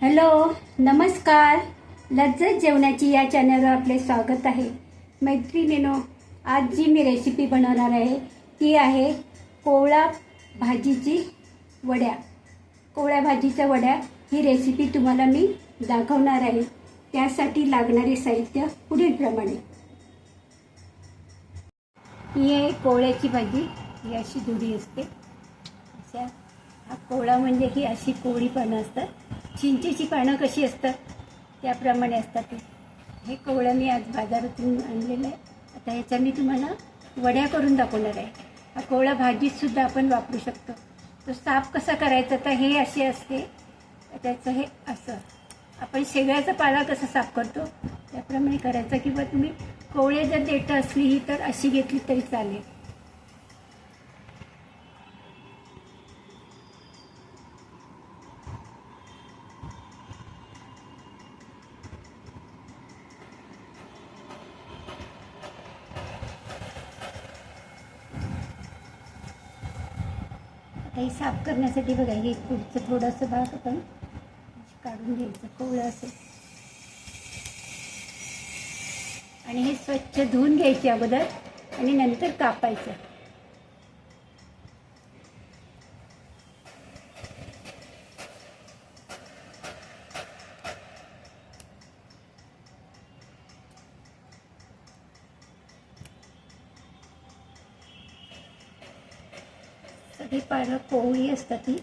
Hello नमस्कार. लज्जत जेवणाची या चॅनलवर आपले स्वागत आहे. मैत्रिणीनो आज जी मी रेसिपी बनवणार आहे ती आहे कोवळा भाजीची वड्या. कोवळ्या भाजीच्या वड्या ही रेसिपी तुम्हाला मी दाखवणार आहे. त्यासाठी लागणारे साहित्य पुढीलप्रमाणे ही आहे कोवळ्याची भाजी. ही अशी दुरी असते. अशा हा कोवळा म्हणजे ही अशी कोवळी पण असतात. चिंचेची पानं कशी असतात? त्याप्रमाणे असतात ते. हे कोवळं मी आज बाजारातून आणलेलं आहे. आता ह्याचा मी तुम्हाला वड्या करून दाखवणार आहे. हा कोवळा भाजीतसुद्धा आपण वापरू शकतो. तो साफ कसा करायचा तर हे असे असते. त्याचं हे असं. आपण शेगळ्याचा पाला कसा साफ करतो? त्याप्रमाणे करायचा. किंवा तुम्ही कोवळे जर देठं असली ही तर अशी घेतली तरी चालेल. काही साफ करण्यासाठी बघा हे पुढचं थोडंसं भाग आपण काढून घ्यायचं कोवळं असेल. आणि हे स्वच्छ धुवून घ्यायचे अगोदर आणि नंतर कापायचं. ही पानं कोवळी असतात ती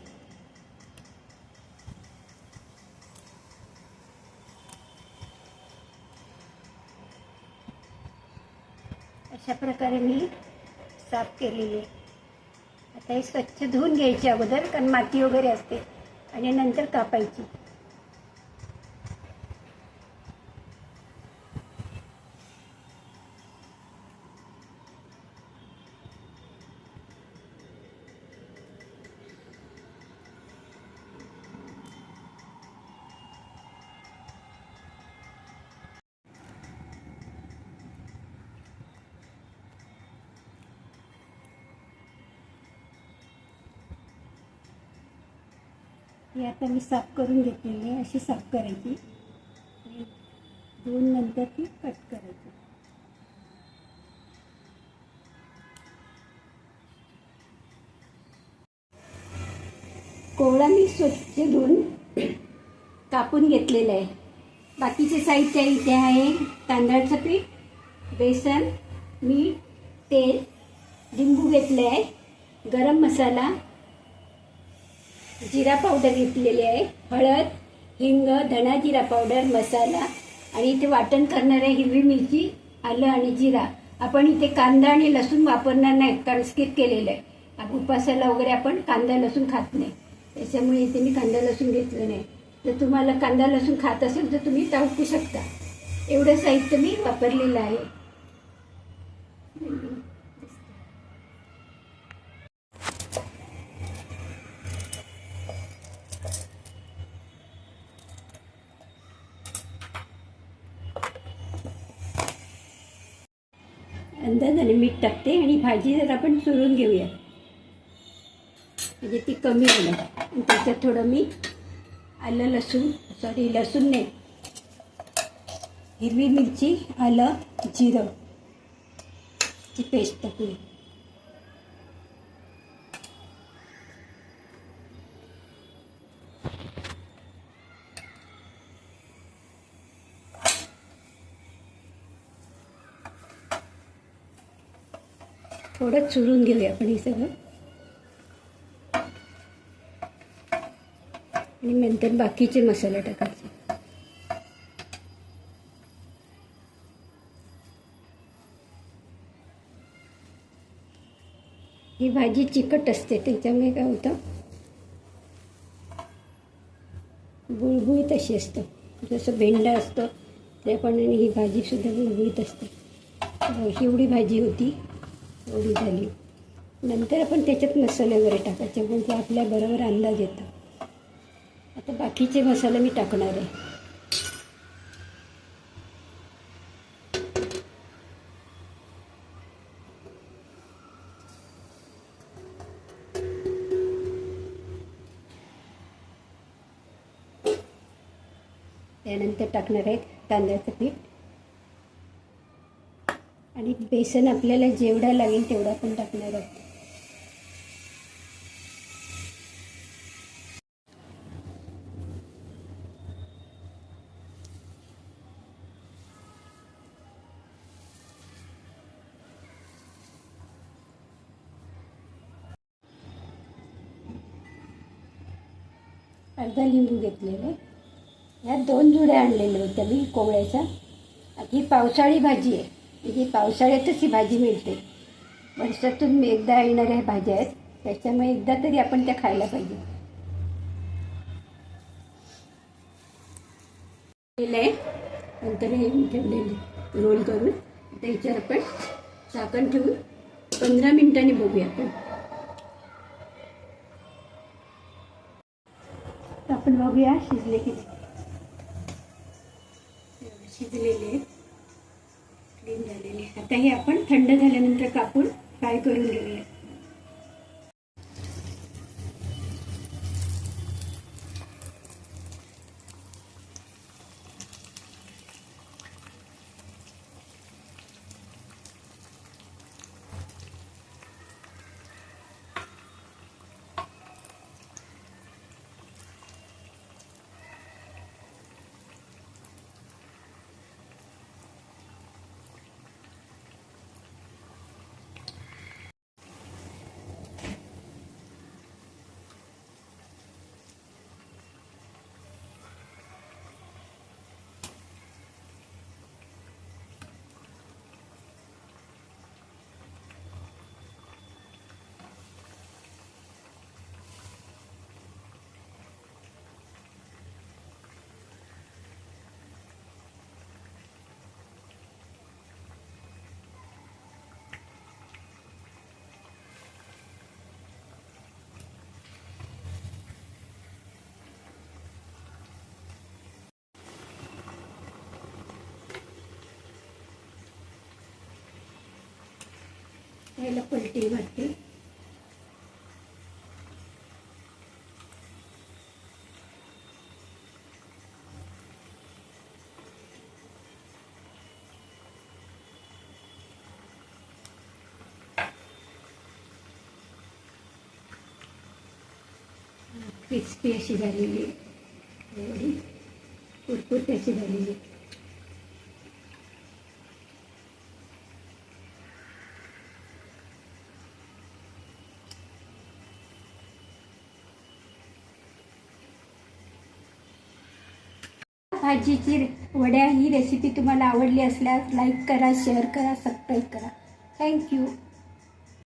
अशा प्रकारे मी साफ केलेली आहे. आता हे स्वच्छ धुवून घ्यायची अगोदर कारण माती वगैरे असते आणि नंतर कापायची. ही आता मी साफ करून घेतलेली आहे अशी साफ करायची. आणि धुवून नंतर ती कट करायची. कोवळा मी स्वच्छ धुवून कापून घेतलेलं आहे. बाकीचे साहित्य इथे आहे. तांदळाचं पीठ बेसन मीठ तेल लिंबू घेतलं आहे गरम मसाला जिरा पावडर घेतलेली आहे. हळद हिंग धणा जिरा पावडर मसाला आणि इथे वाटण करणार आहे हिरवी मिरची आलं आणि जिरा. आपण इथे कांदा आणि लसूण वापरणार नाही कारण स्किप केलेलं आहे. आप- उपासाला वगैरे आपण कांदा लसूण खात नाही. त्याच्यामुळे इथे मी कांदा लसूण घेतलं नाही. तर तुम्हाला कांदा लसूण खात असेल तर तुम्ही टाकू शकता. एवढं साहित्य मी वापरलेलं आहे. अंदाजाने मीठ टाकते आणि भाजी जर आपण चुरून घेऊया. म्हणजे ती कमी होणार. आणि त्याच्यात थोडं मी आलं लसूण सॉरी लसूण नाही. हिरवी मिरची आलं जिरं. ची पेस्ट टाकूया. थोडं चुरून घेऊया आपण हे सगळं. आणि नंतर बाकीचे मसाले टाकायचे. ही भाजी चिकट असते त्याच्यामुळे काय होतं? गुळगुळीत अशी असतं. जसं भेंडा असतं त्याप्रमाणे ही भाजीसुद्धा गुळगुळीत असते. एवढी भाजी होती. एवढी झाली. नंतर आपण त्याच्यात मसाले वगैरे टाकायचे म्हणजे आपल्या बरोबर अंदाज येतो. आता बाकीचे मसाले मी टाकणार आहे. त्यानंतर टाकणार आहेत तांदळाचं पीठ. आणि बेसन आपल्याला जेवढा लागेल तेवढा पण टाकणार आहोत. अर्धा लिंबू घेतलेला. ह्या दोन जुड्या आणलेल्या होत्या मी कोवळ्याच्या ही पावसाळी भाजी आहे. ही पावसाळ्यातच ही भाजी मिळते. वर्षातून एकदा येणाऱ्या भाज्या आहेत त्याच्यामुळे एकदा तरी आपण त्या खायला पाहिजे. आहे नंतर हे मी ठेवलेले रोल करून. आता याच्यावर आपण झाकण ठेवून पंधरा मिनिटांनी बघूया आपण. आपण बघूया शिजले की शिजलेले क्लीन झालेले आता हे आपण थंड झाल्यानंतर कापून फ्राय करून घेऊया. याला पलटी घातली क्रिस्पी अशी झालेली आहे. एवढी कुरकुरीत अशी झालेली भाजीची वड्या ही रेसिपी तुम्हाला आवडली असल्यास लाईक करा शेअर करा सबस्क्राईब करा. थँक्यू